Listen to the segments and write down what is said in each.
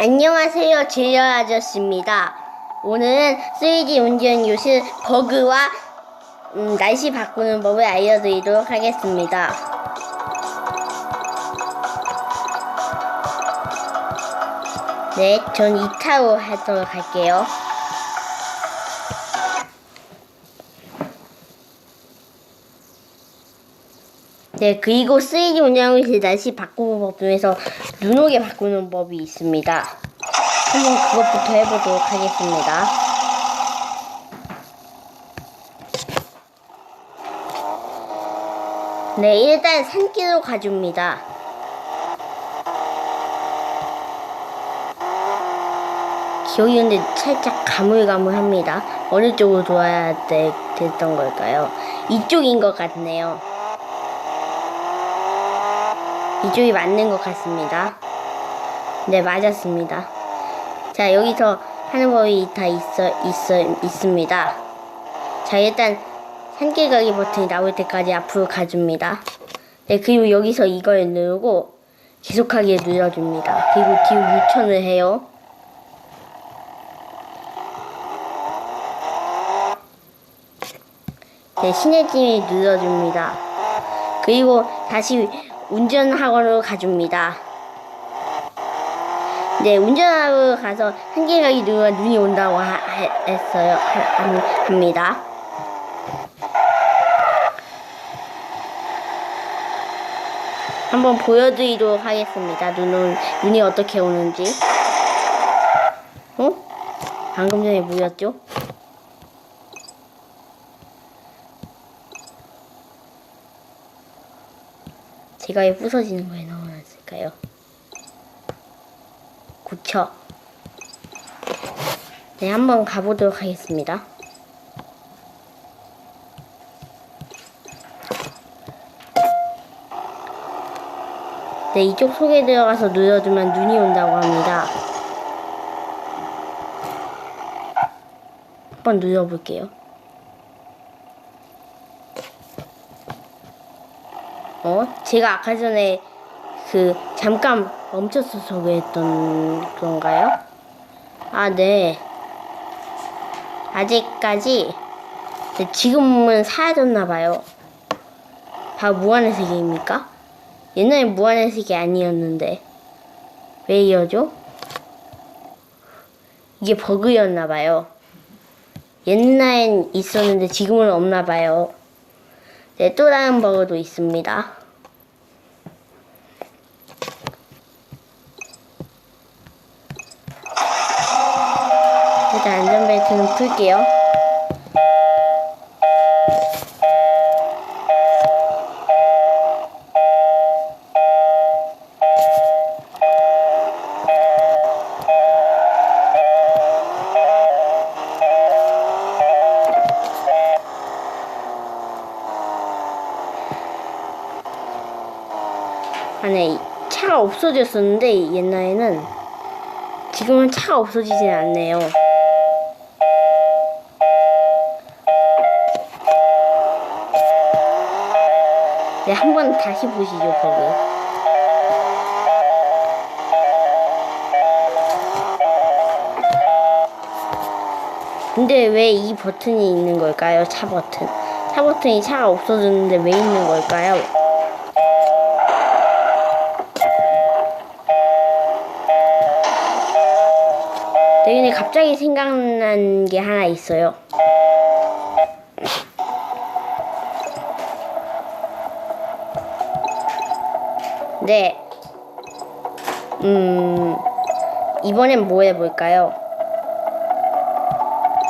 안녕하세요, 제여 아저씨입니다. 오늘은 3D 운전 요실 버그와 음, 날씨 바꾸는 법을 알려드리도록 하겠습니다. 네, 전 2타로 하도록 할게요. 네, 그리고 3D 운영실 날씨 바꾸는 법 중에서 눈 오게 바꾸는 법이 있습니다. 한번 그것부터 해보도록 하겠습니다. 네, 일단 산길로 가줍니다. 기억이 근데 살짝 가물가물합니다. 어느 쪽으로 돌아야 돼, 됐던 걸까요? 이쪽인 것 같네요. 이쪽이 맞는 것 같습니다. 네, 맞았습니다. 자, 여기서 하는 법이 다 있어, 있어, 있습니다. 자, 일단 산길 가기 버튼이 나올 때까지 앞으로 가줍니다. 네, 그리고 여기서 이걸 누르고 계속하게 눌러줍니다. 그리고 뒤로 유턴을 해요. 네, 신혜진이 눌러줍니다. 그리고 다시 운전학원으로 가줍니다. 네, 운전하러 가서 한길 가기 누가 눈이 온다고 하, 해- 했어요. 하, 함- 합니다. 한번 보여드리도록 하겠습니다. 눈은, 눈이 어떻게 오는지. 어? 방금 전에 뭐였죠? 제가 왜 부서지는 거에 넣어놨을까요? 고쳐. 네, 한번 가보도록 하겠습니다. 네, 이쪽 속에 들어가서 눌러주면 눈이 온다고 합니다. 한번 눌러볼게요. 어? 제가 아까 전에 그 잠깐 멈췄어서 그랬던 그런가요? 아, 네. 아직까지 네, 지금은 사라졌나 봐요. 다 무한의 세계입니까? 옛날에 무한의 세계 아니었는데 왜 이러죠? 이게 버그였나 봐요. 옛날엔 있었는데 지금은 없나 봐요. 네, 또 다른 버그도 있습니다. 안전벨트는 풀게요. 안에 차가 없어졌었는데 옛날에는 지금은 차가 없어지진 않네요. 네, 한 번 다시 보시죠, 버그. 근데 왜 이 버튼이 있는 걸까요? 차 버튼. 차 버튼이 차가 없어졌는데 왜 있는 걸까요? 네, 근데 갑자기 생각난 게 하나 있어요. 네. 음, 이번엔 뭐 해볼까요?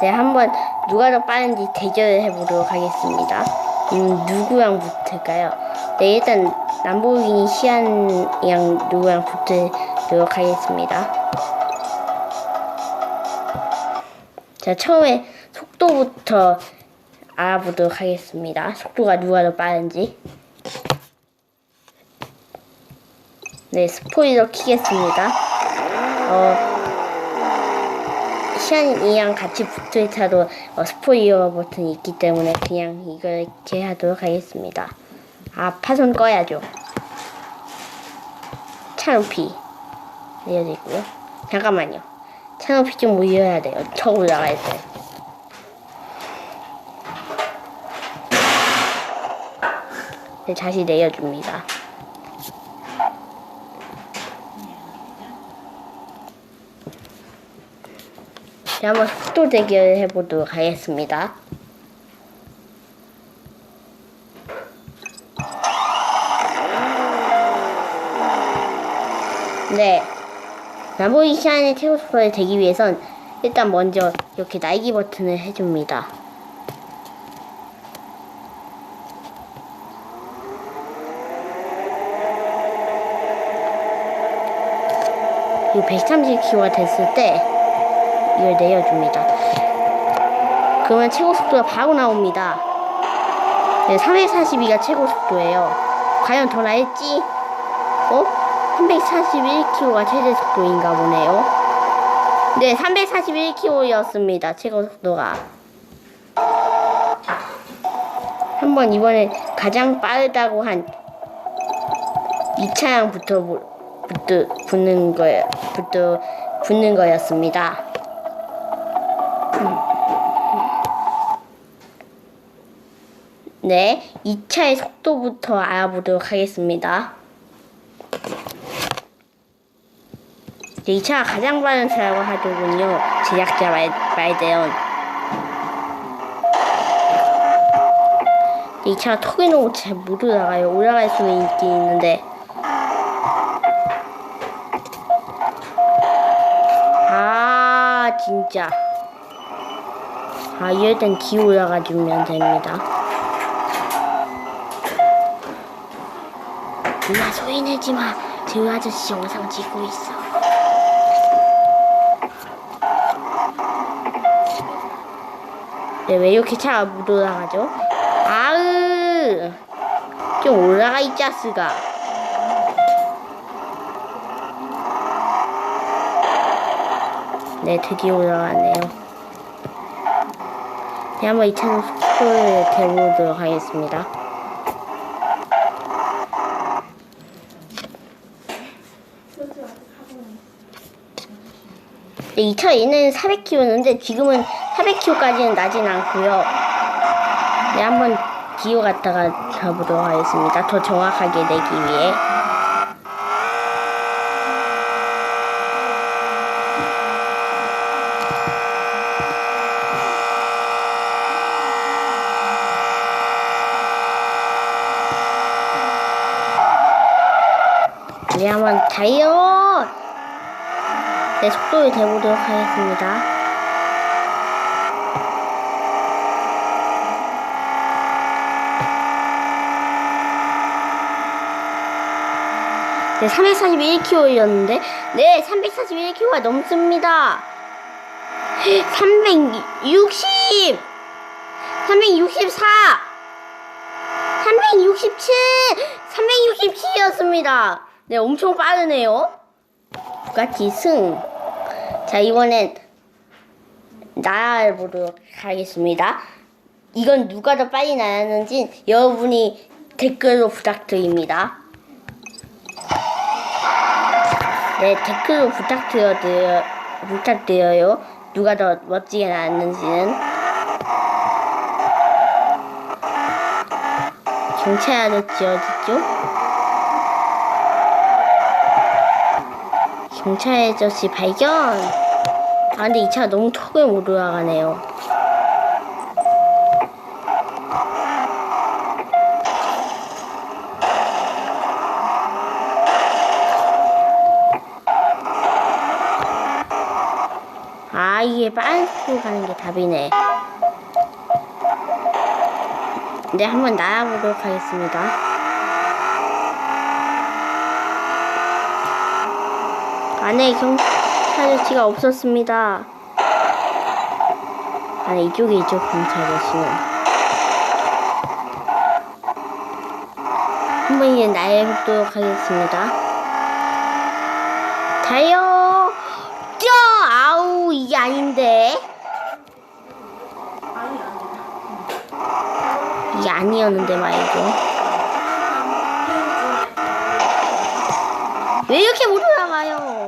네, 한번 누가 더 빠른지 대결을 해보도록 하겠습니다. 음, 누구랑 붙을까요? 네, 일단 람보르기니 시안이랑 누구랑 붙도록 하겠습니다. 자, 처음에 속도부터 알아보도록 하겠습니다. 속도가 누가 더 빠른지. 네, 스포일러 키겠습니다. 어, 시안이랑 같이 붙을 차도 어, 스포일러 버튼이 있기 때문에 그냥 이걸 이렇게 하도록 하겠습니다. 아, 파손 꺼야죠. 차 높이 내려지고요. 잠깐만요. 차 높이 좀 올려야 돼요. 저 올라갈 때. 네, 다시 내려줍니다. 한번 속도 대결 해보도록 하겠습니다. 네. 나보이 최고 속도를 되기 위해선 일단 먼저 이렇게 날개 버튼을 해줍니다. 그리고 130km가 됐을 때 이걸 내려줍니다. 그러면 최고 속도가 바로 나옵니다. 네, 342가 최고 속도예요. 과연 더 날지? 어? 341km가 최대 속도인가 보네요. 네, 341km였습니다. 최고 속도가. 한번 이번에 가장 빠르다고 한이 차량부터 부- 붙, 붙는 거예 붙, 붙는 거였습니다. 음. 네, 2차의 속도부터 알아보도록 하겠습니다. 네, 이 차가 가장 빠른 차라고 하더군요. 제작자 말, 말대로. 네, 이 차가 턱이 너무 잘 못 올라가요. 올라갈 수는 있긴 있는데. 아, 진짜. 아, 이럴 땐뒤 올라가주면 됩니다. 누나 소리 내지 마. 저 아저씨 영상 찍고 있어. 네, 왜 이렇게 차가 못 올라가죠? 아으! 좀 올라가, 이 짜스가. 네, 드디어 올라가네요. 네, 한번 이 차는 속도를 대보도록 하겠습니다. 네, 이차 얘는 400km인데 지금은 400km까지는 나진 않고요. 네, 한번 기어 갔다가 가보도록 하겠습니다. 더 정확하게 내기 위해. 네, 한번 달려! 네, 속도를 대보도록 하겠습니다. 네, 341km였는데, 네, 341km가 넘습니다. 360! 364! 367! 367이었습니다. 네, 엄청 빠르네요. 부가티 승. 자, 이번엔 날아보도록 하겠습니다. 이건 누가 더 빨리 날았는지 여러분이 댓글로 부탁드립니다. 네, 댓글로 부탁드려, 부탁드려요. 누가 더 멋지게 날았는지는. 경찰 아저씨 어딨죠? 경찰 아저씨 발견! 아, 근데 이 차가 너무 턱을 못 올라가네요. 아, 이게 빨간색으로 가는 게 답이네. 네, 한번 날아보도록 하겠습니다. 안에 경찰 아저씨가 없었습니다. 안에 이쪽에 있죠, 경찰 아저씨는. 한번 이제 날아보도록 하겠습니다. 달려! 뛰어! 아우, 이게 아닌데. 이게 아니었는데 말이죠. 왜 이렇게 못 올라가요?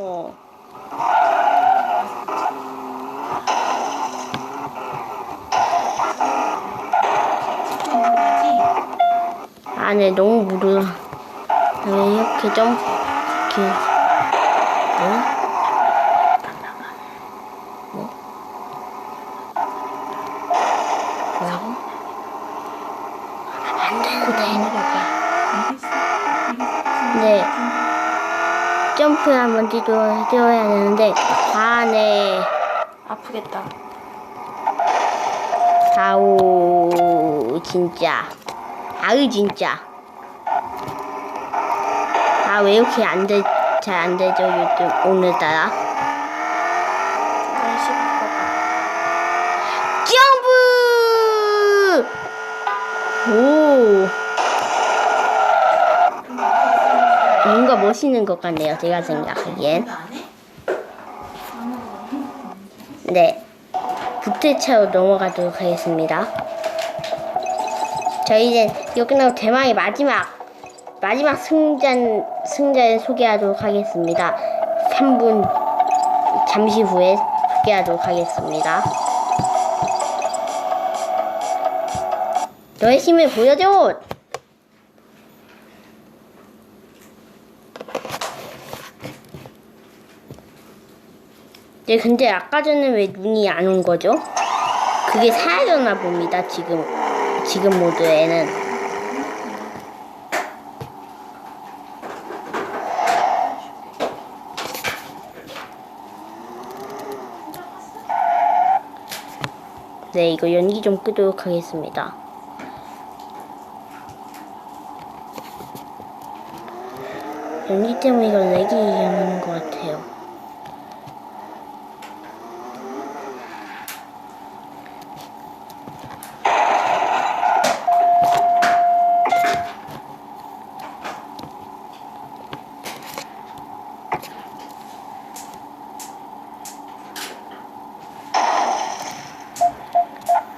아, 네, 너무 무르. 왜 이렇게 좀, 이렇게. 뭐라고? 안 되는데. 네. 점프 한번 뛰어, 뛰어야 되는데, 아, 네. 아프겠다. 아우, 진짜. 아우, 진짜. 아, 왜 이렇게 안 돼, 잘 안 되죠, 요즘, 오늘따라. 점프! 오. 뭔가 멋있는 것 같네요, 제가 생각하기엔. 네. 부태차로 넘어가도록 하겠습니다. 자, 이제 여기 나고 대망의 마지막, 마지막 승전, 승자를 소개하도록 하겠습니다. 3분, 잠시 후에 소개하도록 하겠습니다. 너의 힘을 보여줘! 네, 근데 아까 전에 왜 눈이 안 온 거죠? 그게 사라졌나 봅니다, 지금. 지금 모드에는. 네, 이거 연기 좀 끄도록 하겠습니다. 연기 때문에 이거 렉이 위험한 것 같아요.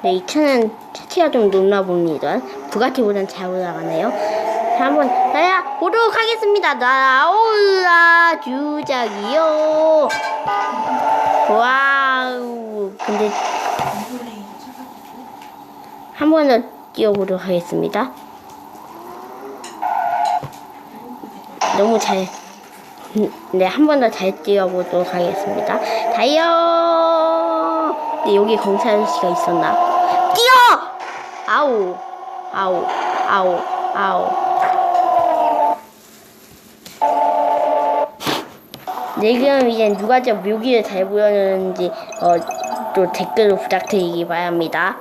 네, 이 차는 차체가 좀 높나 봅니다. 부가티보단 잘 올라가네요. 자, 한번 날아 보도록 하겠습니다. 날아올라 주작이요. 와우. 근데 한 번 더 뛰어보도록 하겠습니다. 너무 잘. 음, 네, 한 번 더 잘 뛰어보도록 하겠습니다. 달려! 네, 여기 공사 아저씨가 있었나? 아우, 아우, 아우, 아우. 네, 그럼 이제 누가 저 묘기를 잘 보여주는지, 어, 또 댓글로 부탁드리기 바랍니다.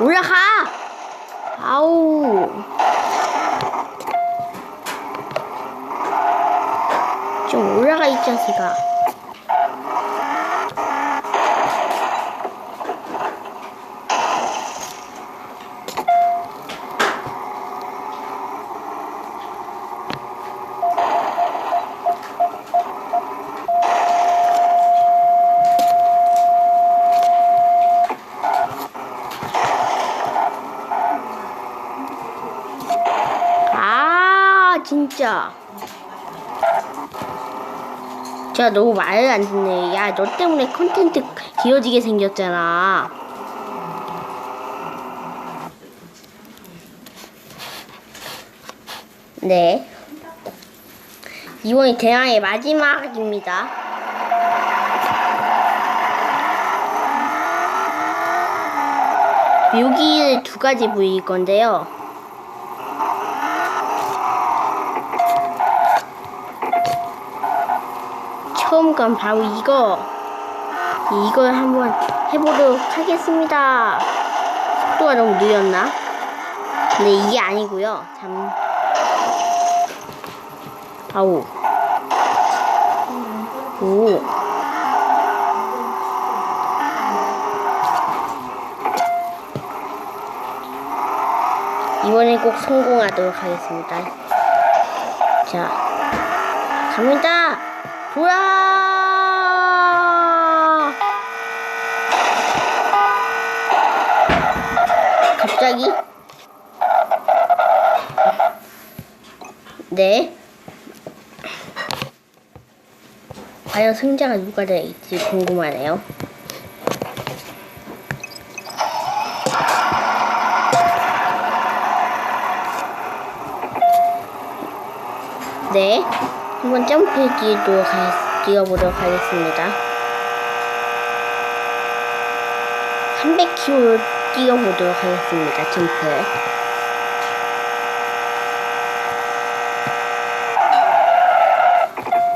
올라가! 아우. 좀 올라가, 이 자식아. 아, 진짜. 제가 너무 말을 안 듣네. 야, 너 때문에 콘텐츠 길어지게 생겼잖아. 네. 이번이 대항의 마지막입니다. 묘기를 두 가지 보일 건데요. 처음 건 바로 이거. 이걸 한번 해보도록 하겠습니다. 속도가 너무 느렸나? 근데 이게 아니고요. 잠. 아우. 오. 이번엔 꼭 성공하도록 하겠습니다. 자, 갑니다. 돌아! 갑자기? 네. 과연 승자가 누가 될지 궁금하네요. 네. 한번 점프기도 뛰어보도록 하겠습니다. 300km 뛰어보도록 하겠습니다. 점프.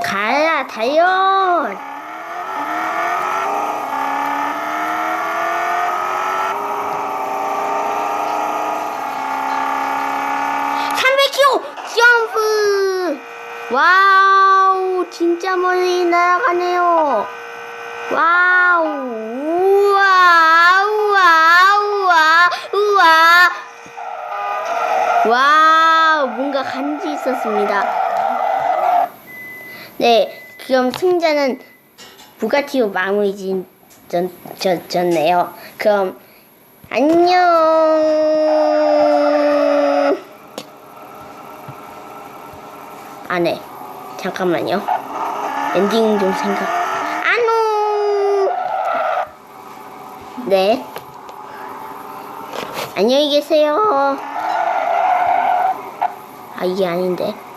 가라, 달려! (300km) 점프 와우 진짜 멀리 날아가네요 와우 우와 우와 우와 우와 와우 뭔가 간지 있었습니다. 네 그럼 승자는 부가티로 마무리 진, 전, 전, 졌네요. 그럼 안녕! 안해 잠깐만요. 엔딩 좀 생각 안녕! 네. 안녕히 계세요 아 이게 아닌데